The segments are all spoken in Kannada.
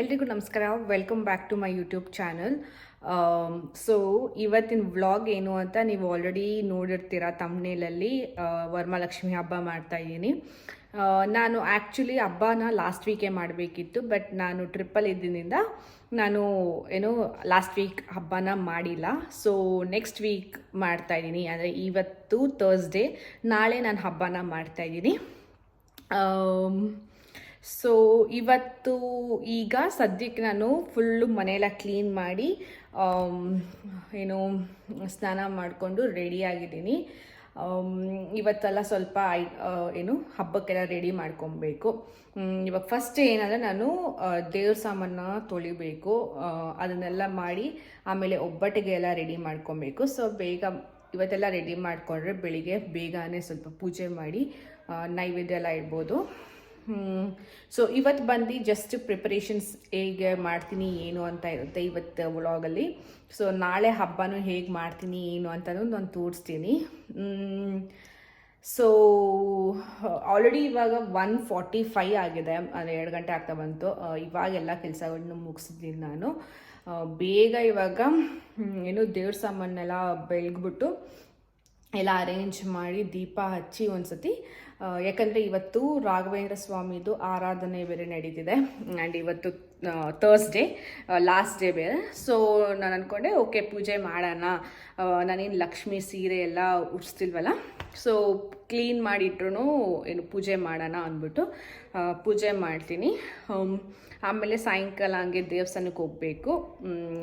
ಎಲ್ರಿಗೂ ನಮಸ್ಕಾರ. Welcome back to my YouTube channel so ಇವತ್ತಿನ ವ್ಲಾಗ್ ಏನು ಅಂತ ನೀವು ಆಲ್ರೆಡಿ ನೋಡಿರ್ತೀರ ತಮ್ಮನೇಲಲ್ಲಿ ವರಮಹಾಲಕ್ಷ್ಮಿ ಹಬ್ಬ ಮಾಡ್ತಾ ಇದ್ದೀನಿ. ನಾನು ಆ್ಯಕ್ಚುಲಿ ಹಬ್ಬನ ಲಾಸ್ಟ್ ವೀಕೇ ಮಾಡಬೇಕಿತ್ತು ಬಟ್ ನಾನು ಟ್ರಿಪ್ಪಲ್ಲಿ ಇದ್ದಿದ್ದರಿಂದ ನಾನು ಏನು ಲಾಸ್ಟ್ ವೀಕ್ ಹಬ್ಬನ ಮಾಡಿಲ್ಲ. ಸೊ ನೆಕ್ಸ್ಟ್ ವೀಕ್ ಮಾಡ್ತಾ ಇದ್ದೀನಿ. ಅಂದರೆ ಇವತ್ತು ಥರ್ಸ್ಡೇ ನಾಳೆ ನಾನು ಹಬ್ಬನ ಮಾಡ್ತಾ ಇದ್ದೀನಿ. ಸೊ ಇವತ್ತು ಈಗ ಸದ್ಯಕ್ಕೆ ನಾನು ಫುಲ್ಲು ಮನೆಯೆಲ್ಲ ಕ್ಲೀನ್ ಮಾಡಿ ಆಮ್, ಏನು ಸ್ನಾನ ಮಾಡಿಕೊಂಡು ರೆಡಿಯಾಗಿದ್ದೀನಿ ಇವತ್ತೆಲ್ಲ ಸ್ವಲ್ಪ ಐ ಏನು ಹಬ್ಬಕ್ಕೆಲ್ಲ ರೆಡಿ ಮಾಡ್ಕೊಬೇಕು. ಇವಾಗ ಫಸ್ಟ್ ಏನಂದರೆ ನಾನು ದೇವ್ರ ಸಾಮಾನ ತೊಳಿಬೇಕು. ಅದನ್ನೆಲ್ಲ ಮಾಡಿ ಆಮೇಲೆ ಒಬ್ಬಟ್ಟಿಗೆ ಎಲ್ಲ ರೆಡಿ ಮಾಡ್ಕೊಬೇಕು. ಸೊ ಬೇಗ ಇವತ್ತೆಲ್ಲ ರೆಡಿ ಮಾಡಿಕೊಂಡ್ರೆ ಬೆಳಿಗ್ಗೆ ಬೇಗನೆ ಸ್ವಲ್ಪ ಪೂಜೆ ಮಾಡಿ ನೈವೇದ್ಯ ಎಲ್ಲ ಇಡ್ಬೋದು. ಸೊ ಇವತ್ತು ಬಂದು ಜಸ್ಟ್ ಪ್ರಿಪರೇಷನ್ಸ್ ಹೇಗೆ ಮಾಡ್ತೀನಿ ಏನು ಅಂತ ಇರುತ್ತೆ ಇವತ್ತು ವ್ಲಾಗಲ್ಲಿ ಸೊ ನಾಳೆ ಹಬ್ಬನೂ ಹೇಗೆ ಮಾಡ್ತೀನಿ ಏನು ಅಂತ ನಾನು ತೋರಿಸ್ತೀನಿ. ಸೊ ಆಲ್ರೆಡಿ ಇವಾಗ ಒನ್ ಫಾರ್ಟಿ ಫೈ ಆಗಿದೆ. ಅಂದರೆ ಎರಡು ಗಂಟೆ ಆಗ್ತಾ ಬಂತು. ಇವಾಗೆಲ್ಲ ಕೆಲಸಗಳನ್ನ ಮುಗಿಸಿದ್ದೀನಿ ನಾನು. ಬೇಗ ಇವಾಗ ಏನು ದೇವ್ರ ಸಾಮಾನೆಲ್ಲ ಬೆಳಗ್ಬಿಟ್ಟು ಎಲ್ಲ ಅರೇಂಜ್ ಮಾಡಿ ದೀಪ ಹಚ್ಚಿ ಒಂದ್ಸತಿ ಆ, ಯಾಕಂದರೆ ಇವತ್ತು ರಾಘವೇಂದ್ರ ಸ್ವಾಮಿದು ಆರಾಧನೆ ಬೇರೆ ನಡೀತಿದೆ. ಆ್ಯಂಡ್ ಇವತ್ತು ತರ್ಸ್ಡೇ ಲಾಸ್ಟ್ ಡೇ ಬೇರೆ. ಸೊ ನಾನು ಅಂದ್ಕೊಂಡೆ ಓಕೆ ಪೂಜೆ ಮಾಡೋಣ. ನಾನೇನು ಲಕ್ಷ್ಮಿ ಸೀರೆ ಎಲ್ಲ ಉಡ್ಸ್ತಿಲ್ವಲ್ಲ? ಸೊ ಕ್ಲೀನ್ ಮಾಡಿಟ್ರು ಏನು ಪೂಜೆ ಮಾಡೋಣ ಅಂದ್ಬಿಟ್ಟು ಪೂಜೆ ಮಾಡ್ತೀನಿ. ಆಮೇಲೆ ಸಾಯಂಕಾಲ ಹಂಗೆ ದೇವಸ್ಥಾನಕ್ಕೆ ಹೋಗಬೇಕು.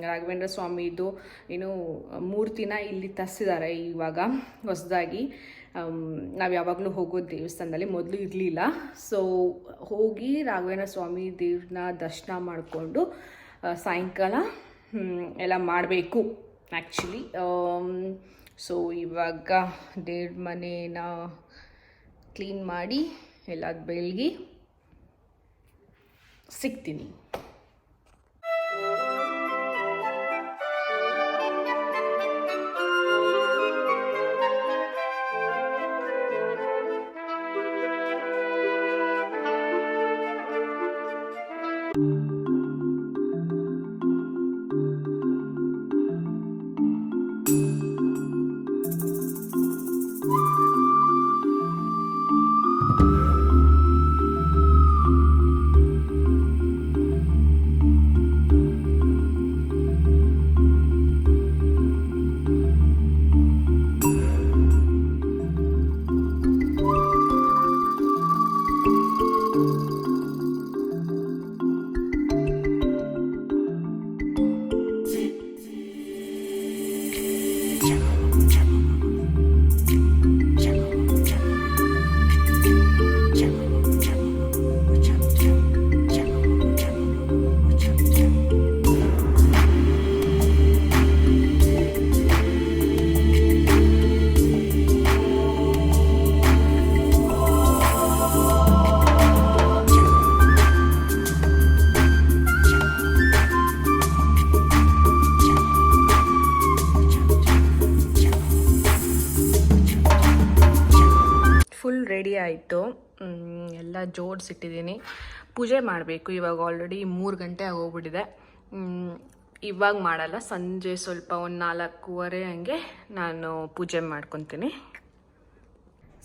ರಾಘವೇಂದ್ರ ಸ್ವಾಮಿದು ಏನು ಮೂರ್ತಿನ ಇಲ್ಲಿ ತರಿಸಿದ್ದಾರೆ ಇವಾಗ ಹೊಸದಾಗಿ. ನಾವು ಯಾವಾಗಲೂ ಹೋಗೋ ದೇವಸ್ಥಾನದಲ್ಲಿ ಮೊದಲು ಇರಲಿಲ್ಲ. ಸೊ ಹೋಗಿ ರಾಘವೇಂದ್ರ ಸ್ವಾಮಿ ದೇವ್ರನ್ನ ದರ್ಶನ ಮಾಡಿಕೊಂಡು ಸಾಯಂಕಾಲ ಎಲ್ಲ ಮಾಡಬೇಕು ಆ್ಯಕ್ಚುಲಿ ಸೊ ಇವಾಗ ದೇವ್ರ ಮನೇನ ಕ್ಲೀನ್ ಮಾಡಿ ಎಲ್ಲ ಬೆಳಗಿ, ಸಿಗ್ತೀನಿ. ರೆಡಿ ಆಯಿತು. ಎಲ್ಲ ಜೋಡಿಸಿಟ್ಟಿದ್ದೀನಿ. ಪೂಜೆ ಮಾಡಬೇಕು. ಇವಾಗ ಆಲ್ರೆಡಿ ಮೂರು ಗಂಟೆ ಆಗೋಗ್ಬಿಟ್ಟಿದೆ. ಇವಾಗ ಮಾಡಲ್ಲ. ಸಂಜೆ ಸ್ವಲ್ಪ ಒಂದು ನಾಲ್ಕೂವರೆ ಹಂಗೆ ನಾನು ಪೂಜೆ ಮಾಡ್ಕೊತೀನಿ.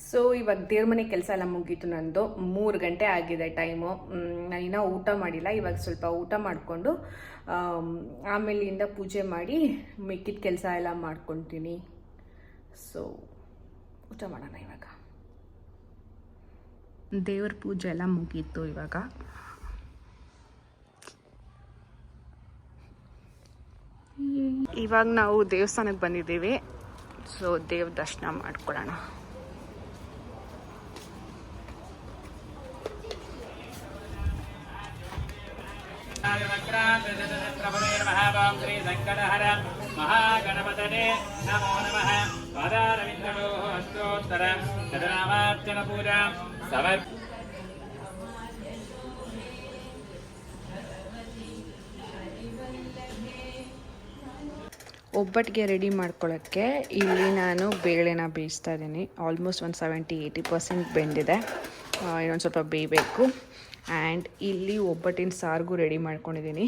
ಸೊ ಇವಾಗ ದೇವ್ರ ಮನೆ ಕೆಲಸ ಎಲ್ಲ ಮುಗೀತು ನಂದು. ಮೂರು ಗಂಟೆ ಆಗಿದೆ ಟೈಮು ನಾನು ಇನ್ನೂ ಊಟ ಮಾಡಿಲ್ಲ. ಇವಾಗ ಸ್ವಲ್ಪ ಊಟ ಮಾಡಿಕೊಂಡು ಆಮೇಲಿಂದ ಪೂಜೆ ಮಾಡಿ ಮಿಕ್ಕಿದ ಕೆಲಸ ಎಲ್ಲ ಮಾಡ್ಕೊತೀನಿ. ಸೊ ಊಟ ಮಾಡೋಣ ಇವಾಗ. ದೇವ್ರ ಪೂಜೆ ಎಲ್ಲ ಮುಗೀತು ಇವಾಗ. ಇವಾಗ ನಾವು ದೇವಸ್ಥಾನಕ್ಕೆ ಬಂದಿದ್ದೀವಿ. ಸೊ ದೇವ್ರ ದರ್ಶನ ಮಾಡ್ಕೊಳ್ಳೋಣ. ಮಹಾಗಣಪತನೇ ನಮೋ ನಮಃ. ಪಾದಾರವಿಂದೋ ಹಸ್ತೋತ್ತರ ಪೂಜಾ ಒಬ್ಬಟ್ಟಿಗೆ ರೆಡಿ ಮಾಡ್ಕೊಳ್ಳೋಕ್ಕೆ ಇಲ್ಲಿ ನಾನು ಬೇಳೆನ ಬೇಯಿಸ್ತಾ ಇದ್ದೀನಿ. ಆಲ್ಮೋಸ್ಟ್ ಒಂದು ಸೆವೆಂಟಿ ಏಯ್ಟಿ ಪರ್ಸೆಂಟ್ ಬೆಂದಿದೆ. ಇನ್ನೊಂದು ಸ್ವಲ್ಪ ಬೇಯಬೇಕು. ಆ್ಯಂಡ್ ಇಲ್ಲಿ ಒಬ್ಬಟ್ಟಿನ ಸಾರಿಗೂ ರೆಡಿ ಮಾಡ್ಕೊಂಡಿದ್ದೀನಿ.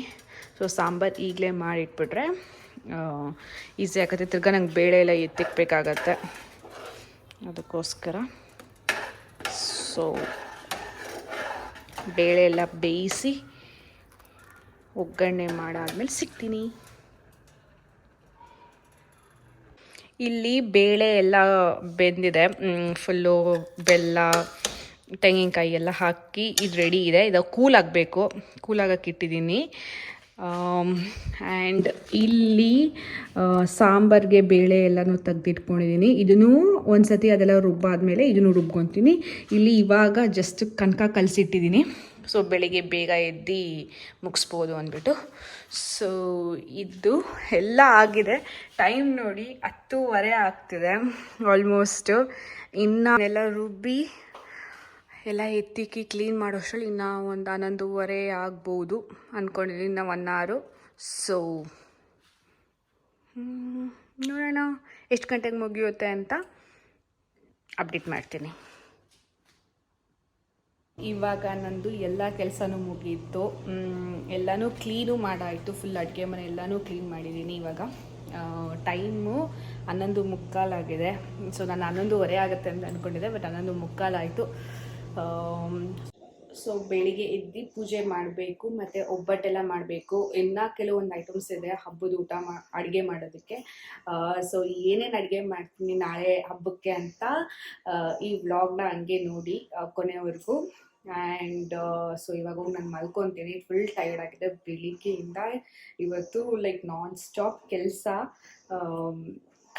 ಸೊ ಸಾಂಬಾರು ಈಗಲೇ ಮಾಡಿಟ್ಬಿಟ್ರೆ ಈಸಿ ಆಗುತ್ತೆ. ತಿರ್ಗಾ ನಂಗೆ ಬೇಳೆ ಎಲ್ಲ ಎತ್ತಿಕ್ಬೇಕಾಗತ್ತೆ. ಅದಕ್ಕೋಸ್ಕರ. ಸೊ, ಬೇಳೆ ಎಲ್ಲ ಬೇಯಿಸಿ ಒಗ್ಗರಣೆ ಮಾಡಾದ್ಮೇಲೆ ಸಿಗ್ತೀನಿ. ಇಲ್ಲಿ ಬೇಳೆ ಎಲ್ಲ ಬೆಂದಿದೆ. ಫುಲ್ಲು ಬೆಲ್ಲ, ತೆಂಗಿನಕಾಯಿ ಎಲ್ಲ ಹಾಕಿ ಇದು ರೆಡಿ ಇದೆ. ಇದು ಕೂಲ್ ಆಗಬೇಕು ಕೂಲ್ ಆಗಕ್ಕೆ ಇಟ್ಟಿದ್ದೀನಿ. ಆ್ಯಂಡ್ ಇಲ್ಲಿ ಸಾಂಬಾರಿಗೆ ಸಾಂಬಾರ್ಗೆ ಬೇಳೆ ಎಲ್ಲನೂ ತೆಗ್ದಿಟ್ಕೊಂಡಿದ್ದೀನಿ ಇದನ್ನು ಒಂದು ಸತಿ ಅದೆಲ್ಲ ರುಬ್ಬಾದ್ಮೇಲೆ ಇದನ್ನು ರುಬ್ಕೊತೀನಿ. ಇಲ್ಲಿ ಇವಾಗ ಜಸ್ಟ್ ಕನಕ ಕಲಸಿಟ್ಟಿದ್ದೀನಿ ಸೊ ಬೆಳಿಗ್ಗೆ ಬೇಗ ಎದ್ದು ಮುಗಿಸ್ಬೋದು ಅಂದ್ಬಿಟ್ಟು. ಸೊ ಇದು ಎಲ್ಲ ಆಗಿದೆ. ಟೈಮ್ ನೋಡಿ ಹತ್ತೂವರೆ ಆಗ್ತಿದೆ. ಆಲ್ಮೋಸ್ಟು ಇನ್ನು ಎಲ್ಲ ರುಬ್ಬಿ ಎಲ್ಲ ಎತ್ತಿಕ್ಕಿ ಕ್ಲೀನ್ ಮಾಡೋಷ್ಟರಲ್ಲಿ ಇನ್ನೂ ಒಂದು ಹನ್ನೊಂದುವರೆ ಆಗ್ಬೋದು ಅಂದ್ಕೊಂಡಿದ್ದೀನಿ ಇನ್ನು ಒನ್ ಅವರು ಸೊ ನೋಡೋಣ ಎಷ್ಟು ಗಂಟೆಗೆ ಮುಗಿಯುತ್ತೆ ಅಂತ ಅಪ್ಡೇಟ್ ಮಾಡ್ತೀನಿ. ಇವಾಗ ನಂದು ಎಲ್ಲ ಕೆಲಸನೂ ಮುಗೀತು. ಎಲ್ಲನೂ ಕ್ಲೀನು ಮಾಡಾಯಿತು. ಫುಲ್ ಅಡುಗೆ ಮನೆ ಎಲ್ಲನೂ ಕ್ಲೀನ್ ಮಾಡಿದ್ದೀನಿ ಇವಾಗ. ಟೈಮು ಹನ್ನೊಂದು ಮುಕ್ಕಾಲಾಗಿದೆ ಸೊ ನಾನು ಹನ್ನೊಂದುವರೆ ಆಗುತ್ತೆ ಅಂತ ಅಂದ್ಕೊಂಡಿದ್ದೆ ಬಟ್ ಹನ್ನೊಂದು ಮುಕ್ಕಾಲಾಯಿತು ಸೊ ಬೆಳಿಗ್ಗೆ ಎದ್ದು ಪೂಜೆ ಮಾಡಬೇಕು, ಮತ್ತು ಒಬ್ಬಟ್ಟೆಲ್ಲ ಮಾಡಬೇಕು. ಇನ್ನೂ ಕೆಲವೊಂದು ಐಟಮ್ಸ್ ಇದೆ, ಹಬ್ಬದ ಊಟ ಮಾ, ಅಡುಗೆ ಮಾಡೋದಕ್ಕೆ. ಸೊ ಏನೇನು ಅಡುಗೆ ಮಾಡ್ತೀನಿ ನಾಳೆ ಹಬ್ಬಕ್ಕೆ ಅಂತ ಈ ವ್ಲಾಗ್ನ ಹಂಗೆ ನೋಡಿ ಕೊನೆವರೆಗೂ. ಆ್ಯಂಡ್ ಸೊ ಇವಾಗ ನಾನು ಮಲ್ಕೊತೀನಿ. ಫುಲ್ ಟೈರ್ಡ್ ಆಗಿದೆ ಬೆಳಿಗ್ಗೆಯಿಂದ. ಇವತ್ತು ಲೈಕ್ ನಾನ್ ಸ್ಟಾಪ್ ಕೆಲಸ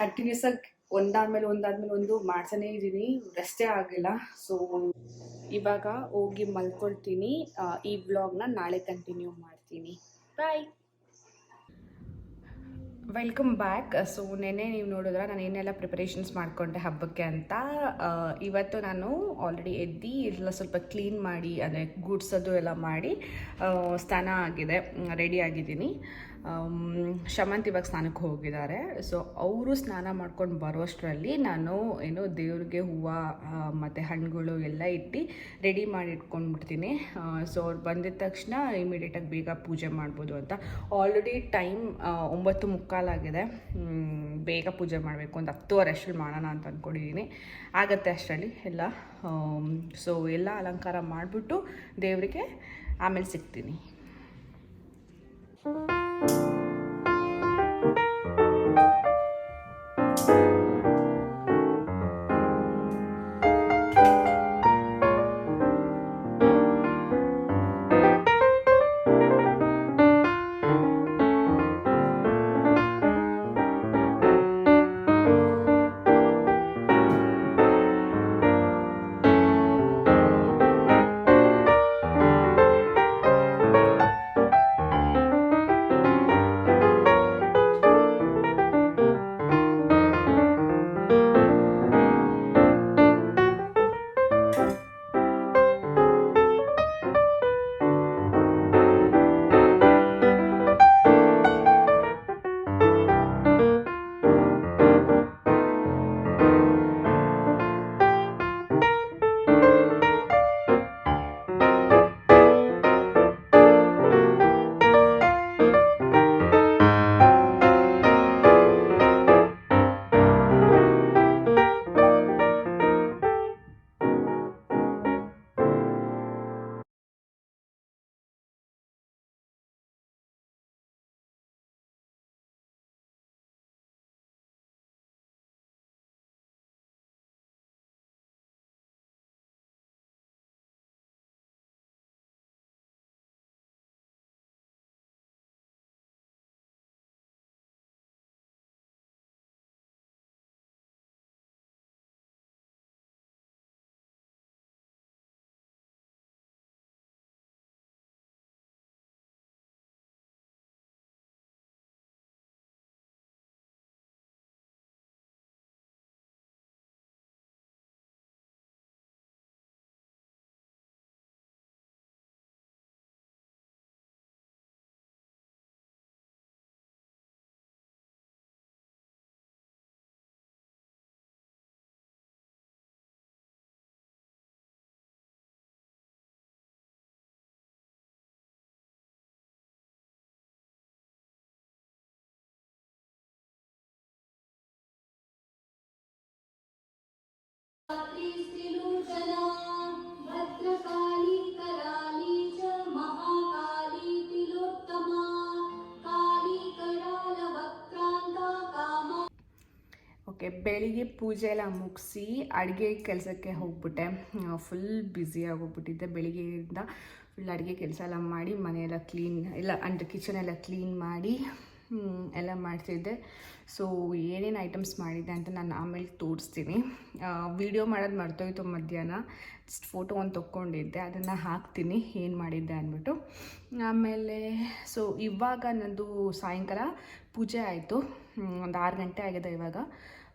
ಕಂಟಿನ್ಯೂಸ್ ಆಗಿ ಒಂದಾದ್ಮೇಲೆ ಒಂದಾದ್ಮೇಲೆ ಒಂದು ಮಾಡ್ತಾನೇ ಇದ್ದೀನಿ ರೆಸ್ಟೇ ಆಗಿಲ್ಲ. ಸೊ ಇವಾಗ ಹೋಗಿ ಮಲ್ಕೊಳ್ತೀನಿ. ಈ ಬ್ಲಾಗ್ನ ನಾಳೆ ಕಂಟಿನ್ಯೂ ಮಾಡ್ತೀನಿ. ಬಾಯ್ ವೆಲ್ಕಮ್ ಬ್ಯಾಕ್ ಸೊ ನೆನ್ನೆ ನೀವು ನೋಡಿದ್ರೆ ನಾನು ಏನೆಲ್ಲ ಪ್ರಿಪರೇಷನ್ಸ್ ಮಾಡಿಕೊಂಡೆ ಹಬ್ಬಕ್ಕೆ ಅಂತ. ಇವತ್ತು ನಾನು ಆಲ್ರೆಡಿ ಎದ್ದು, ಎಲ್ಲ ಸ್ವಲ್ಪ ಕ್ಲೀನ್ ಮಾಡಿ, ಅದೇ ಗೂಡ್ಸೋದು ಎಲ್ಲ ಮಾಡಿ ಸ್ನಾನ ಆಗಿದೆ ರೆಡಿ ಆಗಿದ್ದೀನಿ. ಶಮಂತ್ ಇವಾಗ ಸ್ನಾನಕ್ಕೆ ಹೋಗಿದ್ದಾರೆ. ಸೊ ಅವರು ಸ್ನಾನ ಮಾಡ್ಕೊಂಡು ಬರೋಷ್ಟರಲ್ಲಿ ನಾನು ಏನು ದೇವ್ರಿಗೆ ಹೂವು ಮತ್ತು ಹಣ್ಣುಗಳು ಎಲ್ಲ ಇಟ್ಟು ರೆಡಿ ಮಾಡಿ ಇಟ್ಕೊಂಡ್ಬಿಡ್ತೀನಿ. ಸೊ ಅವ್ರು ಬಂದಿದ ತಕ್ಷಣ ಇಮಿಡಿಯೇಟಾಗಿ ಬೇಗ ಪೂಜೆ ಮಾಡ್ಬೋದು ಅಂತ. ಆಲ್ರೆಡಿ ಟೈಮ್ ಒಂಬತ್ತು ಮುಕ್ಕಾಲಾಗಿದೆ ಬೇಗ ಪೂಜೆ ಮಾಡಬೇಕು. ಒಂದು ಹತ್ತುವರೆ ಅಷ್ಟರಲ್ಲಿ ಮಾಡೋಣ ಅಂತ ಅಂದ್ಕೊಂಡಿದ್ದೀನಿ ಆಗತ್ತೆ ಅಷ್ಟರಲ್ಲಿ ಎಲ್ಲ. ಸೊ ಎಲ್ಲ ಅಲಂಕಾರ ಮಾಡಿಬಿಟ್ಟು ದೇವರಿಗೆ ಆಮೇಲೆ ಸಿಗ್ತೀನಿ. ಓಕೆ ಬೆಳಿಗ್ಗೆ ಪೂಜೆ ಎಲ್ಲ ಮುಗಿಸಿ ಅಡುಗೆ ಕೆಲಸಕ್ಕೆ ಹೋಗ್ಬಿಟ್ಟೆ. ಫುಲ್ ಬ್ಯುಸಿಯಾಗಿ ಆಗೋಗ್ಬಿಟ್ಟಿದ್ದೆ. ಬೆಳಿಗ್ಗೆಯಿಂದ ಫುಲ್ ಅಡುಗೆ ಕೆಲಸ ಎಲ್ಲ ಮಾಡಿ ಮನೆಯೆಲ್ಲ ಕ್ಲೀನ್ ಎಲ್ಲ ಅಂದರೆ ಎಲ್ಲ ಕ್ಲೀನ್ ಮಾಡಿ ಎಲ್ಲ ಮಾಡ್ತಿದ್ದೆ. ಸೊ ಏನೇನು ಐಟಮ್ಸ್ ಮಾಡಿದ್ದೆ ಅಂತ ನಾನು ಆಮೇಲೆ ತೋರಿಸ್ತೀನಿ. ವಿಡಿಯೋ ಮಾಡೋದು ಮರ್ತೋಯ್ತು ಮಧ್ಯಾಹ್ನ. ಜಸ್ಟ್ ಫೋಟೋ ಒಂದು ತೊಗೊಂಡಿದ್ದೆ ಅದನ್ನು ಹಾಕ್ತೀನಿ, ಏನು ಮಾಡಿದ್ದೆ ಅಂದ್ಬಿಟ್ಟು. ಆಮೇಲೆ ಸೊ ಇವಾಗ ನಂದು ಸಾಯಂಕಾಲ ಪೂಜೆ ಆಯಿತು. ಒಂದು ಆರು ಗಂಟೆ ಆಗಿದೆ ಇವಾಗ.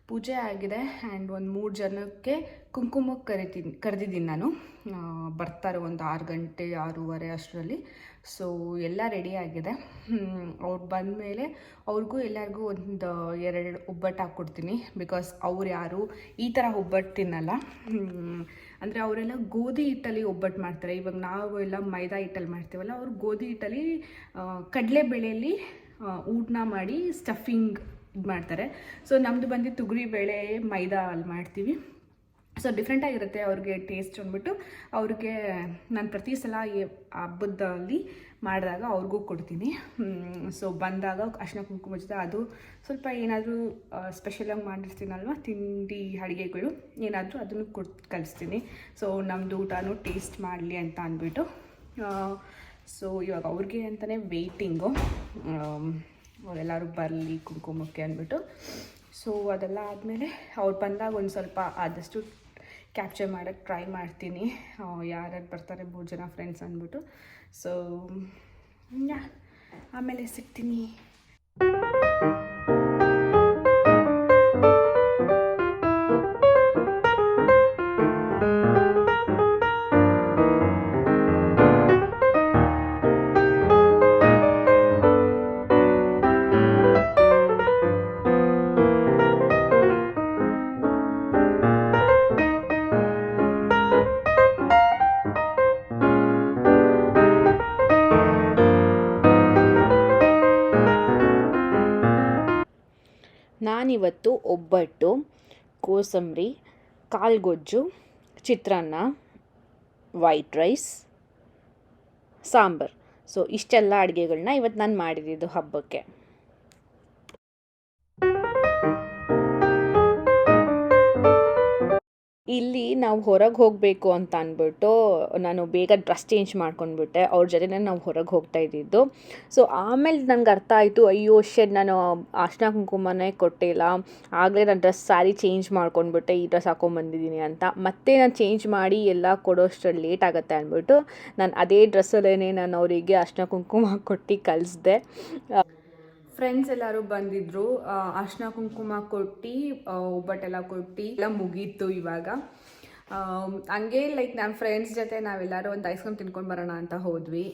ಪೂಜೆ ಆಗಿದೆ ಆ್ಯಂಡ್ ಒಂದು ಮೂರು ಜನಕ್ಕೆ ಕುಂಕುಮಕ್ಕೆ ಕರಿತೀನಿ, ಕರೆದಿದ್ದೀನಿ ನಾನು. ಬರ್ತಾರೆ ಒಂದು ಆರು ಗಂಟೆ, ಆರೂವರೆ ಅಷ್ಟರಲ್ಲಿ. ಸೊ ಎಲ್ಲ ರೆಡಿ ಆಗಿದೆ. ಅವ್ರು ಬಂದಮೇಲೆ ಅವ್ರಿಗೂ ಎಲ್ಲರಿಗೂ ಒಂದು ಎರಡು ಒಬ್ಬಟ್ಟು ಹಾಕ್ಕೊಡ್ತೀನಿ. ಬಿಕಾಸ್ ಅವ್ರು ಯಾರು ಈ ಥರ ಒಬ್ಬಟ್ಟು ತಿನ್ನಲ್ಲ. ಅಂದರೆ ಅವರೆಲ್ಲ ಗೋಧಿ ಹಿಟ್ಟಲ್ಲಿ ಒಬ್ಬಟ್ಟು ಮಾಡ್ತಾರೆ. ಇವಾಗ ನಾವು ಎಲ್ಲ ಮೈದಾ ಹಿಟ್ಟಲ್ಲಿ ಮಾಡ್ತೀವಲ್ಲ, ಅವ್ರು ಗೋಧಿ ಹಿಟ್ಟಲ್ಲಿ ಕಡಲೆ ಬೆಳೆಯಲ್ಲಿ ಊಟನ ಮಾಡಿ ಸ್ಟಫಿಂಗ್ ಇದು ಮಾಡ್ತಾರೆ. ಸೊ ನಮ್ಮದು ಬಂದು ತೊಗರಿಬೇಳೆ ಮೈದಾ ಅಲ್ಲಿ ಮಾಡ್ತೀವಿ. ಸೊ ಡಿಫ್ರೆಂಟಾಗಿರುತ್ತೆ ಅವ್ರಿಗೆ ಟೇಸ್ಟ್ ಅಂದ್ಬಿಟ್ಟು. ಅವ್ರಿಗೆ ನಾನು ಪ್ರತಿ ಸಲ ಈ ಹಬ್ಬದಲ್ಲಿ ಮಾಡಿದಾಗ ಅವ್ರಿಗೂ ಕೊಡ್ತೀನಿ. ಸೊ ಬಂದಾಗ ಅರ್ಶಿನ ಕುಂಕುಮ ಜೊತೆ ಅದು ಸ್ವಲ್ಪ ಏನಾದರೂ ಸ್ಪೆಷಲಾಗಿ ಮಾಡಿರ್ತೀನಲ್ವ? ತಿಂಡಿ, ಅಡುಗೆಗಳು, ಏನಾದರೂ ಅದನ್ನು ಕೊಟ್ಟು ಕಲಿಸ್ತೀನಿ. ಸೊ ನಮ್ಮದು ಊಟನೂ ಟೇಸ್ಟ್ ಮಾಡಲಿ ಅಂತ ಅಂದ್ಬಿಟ್ಟು. ಸೊ ಇವಾಗ ಅವ್ರಿಗೆ ಅಂತಲೇ ವೆಯ್ಟಿಂಗು ಎಲ್ಲರೂ ಬರಲಿ ಕುಂಕುಮಕ್ಕೆ ಅಂದ್ಬಿಟ್ಟು. ಸೊ ಅದೆಲ್ಲ ಆದಮೇಲೆ ಅವ್ರು ಬಂದಾಗ ಒಂದು ಸ್ವಲ್ಪ ಆದಷ್ಟು ಕ್ಯಾಪ್ಚರ್ ಮಾಡೋಕ್ಕೆ ಟ್ರೈ ಮಾಡ್ತೀನಿ. ಯಾರ್ಯಾರು ಬರ್ತಾರೆ ಮೂರು ಜನ ಫ್ರೆಂಡ್ಸ್ ಅಂದ್ಬಿಟ್ಟು. ಸೊ ಆಮೇಲೆ ಸಿಗ್ತೀನಿ. ನಾನಿವತ್ತು ಒಬ್ಬಟ್ಟು, ಕೋಸಂಬರಿ, ಕಾಲ್ಗೊಜ್ಜು, ಚಿತ್ರಾನ್ನ, ವೈಟ್ ರೈಸ್, ಸಾಂಬಾರ್. ಸೊ ಇಷ್ಟೆಲ್ಲ ಅಡುಗೆಗಳನ್ನ ಇವತ್ತು ನಾನು ಮಾಡಿದ್ದು ಹಬ್ಬಕ್ಕೆ. ಇಲ್ಲಿ ನಾವು ಹೊರಗೆ ಹೋಗಬೇಕು ಅಂತ ಅಂದ್ಬಿಟ್ಟು ನಾನು ಬೇಗ ಡ್ರೆಸ್ ಚೇಂಜ್ ಮಾಡ್ಕೊಂಡ್ಬಿಟ್ಟೆ. ಅವ್ರ ಜೊತೆನೇ ನಾವು ಹೊರಗೆ ಹೋಗ್ತಾ ಇದ್ದಿದ್ದು. ಸೊ ಆಮೇಲೆ ನನಗೆ ಅರ್ಥ ಆಯಿತು, ಅಯ್ಯೋ ಶೆಡ್ ನಾನು ಅರ್ಶಿನ ಕುಂಕುಮನೇ ಕೊಟ್ಟಿಲ್ಲ. ಆಗಲೇ ನಾನು ಡ್ರೆಸ್ ಸ್ಯಾರಿ ಚೇಂಜ್ ಮಾಡ್ಕೊಂಡ್ಬಿಟ್ಟೆ, ಈ ಡ್ರೆಸ್ ಹಾಕೊಂಡ್ಬಂದಿದ್ದೀನಿ ಅಂತ. ಮತ್ತೆ ನಾನು ಚೇಂಜ್ ಮಾಡಿ ಎಲ್ಲ ಕೊಡೋಷ್ಟರಲ್ಲಿ ಲೇಟ್ ಆಗುತ್ತೆ ಅಂದ್ಬಿಟ್ಟು ನಾನು ಅದೇ ಡ್ರೆಸ್ಸಲ್ಲೇ ನಾನು ಅವರಿಗೆ ಅರ್ಶಿನ ಕುಂಕುಮ ಕೊಟ್ಟು ಕಳಿಸ್ದೆ. ಫ್ರೆಂಡ್ಸ್ ಎಲ್ಲರೂ ಬಂದಿದ್ರು. ಅರ್ಶಿನ ಕುಂಕುಮ ಕೊಟ್ಟು ಒಬ್ಬಟ್ಟೆಲ್ಲ ಕೊಟ್ಟು, ಎಲ್ಲ ಮುಗೀತು ಇವಾಗ. ಹಂಗೆ ಲೈಕ್ ನನ್ನ ಫ್ರೆಂಡ್ಸ್ ಜೊತೆ ನಾವೆಲ್ಲರೂ ಒಂದು ಐಸ್ ಕ್ರೀಮ್ ತಿನ್ಕೊಂಡು ಬರೋಣ ಅಂತ ಹೋದ್ವಿ.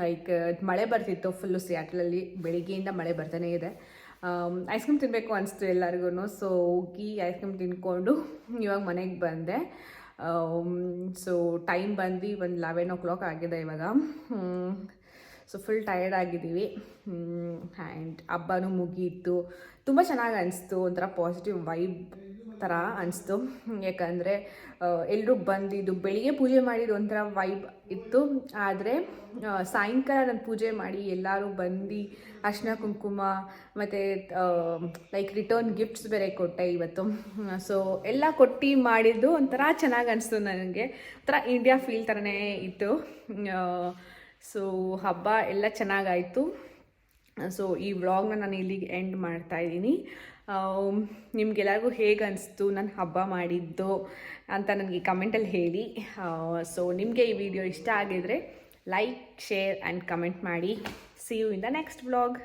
ಲೈಕ್ ಮಳೆ ಬರ್ತಿತ್ತು ಫುಲ್ಲು ಸಿಯಾಟ್ಲಲ್ಲಿ ಬೆಳಿಗ್ಗೆಯಿಂದ ಮಳೆ ಬರ್ತಾನೆ ಇದೆ. ಐಸ್ ಕ್ರೀಮ್ ತಿನ್ನಬೇಕು ಅನಿಸ್ತು ಎಲ್ಲರಿಗೂ ಸೊ ಹೋಗಿ ಐಸ್ ಕ್ರೀಮ್ ತಿನ್ಕೊಂಡು ಇವಾಗ ಮನೆಗೆ ಬಂದೆ. ಸೊ ಟೈಮ್ ಬಂದು ಒಂದು ಲೆವೆನ್ ಓ ಕ್ಲಾಕ್ ಆಗಿದೆ ಇವಾಗ. ಸೊ ಫುಲ್ ಟಯರ್ಡ್ ಆಗಿದ್ದೀವಿ. ಆ್ಯಂಡ್ ಹಬ್ಬನೂ ಮುಗೀತು. ತುಂಬ ಚೆನ್ನಾಗಿ ಅನಿಸ್ತು. ಒಂಥರ ಪಾಸಿಟಿವ್ ವೈಬ್ ಥರ ಅನಿಸ್ತು. ಯಾಕಂದರೆ ಎಲ್ಲರೂ ಬಂದಿದ್ದು, ಬೆಳಿಗ್ಗೆ ಪೂಜೆ ಮಾಡಿದ್ದು ಒಂಥರ ವೈಬ್ ಇತ್ತು. ಆದರೆ ಸಾಯಂಕಾಲ ನಾನು ಪೂಜೆ ಮಾಡಿ ಎಲ್ಲರೂ ಬಂದು ಅರ್ಶಿನ ಕುಂಕುಮ ಮತ್ತು ಲೈಕ್ ರಿಟರ್ನ್ ಗಿಫ್ಟ್ಸ್ ಬೇರೆ ಕೊಟ್ಟೆ ಇವತ್ತು. ಸೊ ಎಲ್ಲ ಕೊಟ್ಟು ಮಾಡಿದ್ದು ಒಂಥರ ಚೆನ್ನಾಗಿ ಅನಿಸ್ತು ನನಗೆ. ಒಂಥರ ಇಂಡಿಯಾ ಫೀಲ್ ಥರನೇ ಇತ್ತು. ಸೊ ಹಬ್ಬ ಎಲ್ಲ ಚೆನ್ನಾಗಾಯಿತು. ಸೊ ಈ ವ್ಲಾಗ್ನ ನಾನು ಇಲ್ಲಿಗೆ ಎಂಡ್ ಮಾಡ್ತಾ ಇದ್ದೀನಿ. ನಿಮಗೆಲ್ಲರಿಗೂ ಹೇಗೆ ಅನಿಸ್ತು ನಾನು ಹಬ್ಬ ಮಾಡಿದ್ದು ಅಂತ ನನಗೆ ಕಮೆಂಟಲ್ಲಿ ಹೇಳಿ. ಸೊ ನಿಮಗೆ ಈ ವಿಡಿಯೋ ಇಷ್ಟ ಆಗಿದರೆ ಲೈಕ್ ಶೇರ್ ಆ್ಯಂಡ್ ಕಮೆಂಟ್ ಮಾಡಿ. See you in the next vlog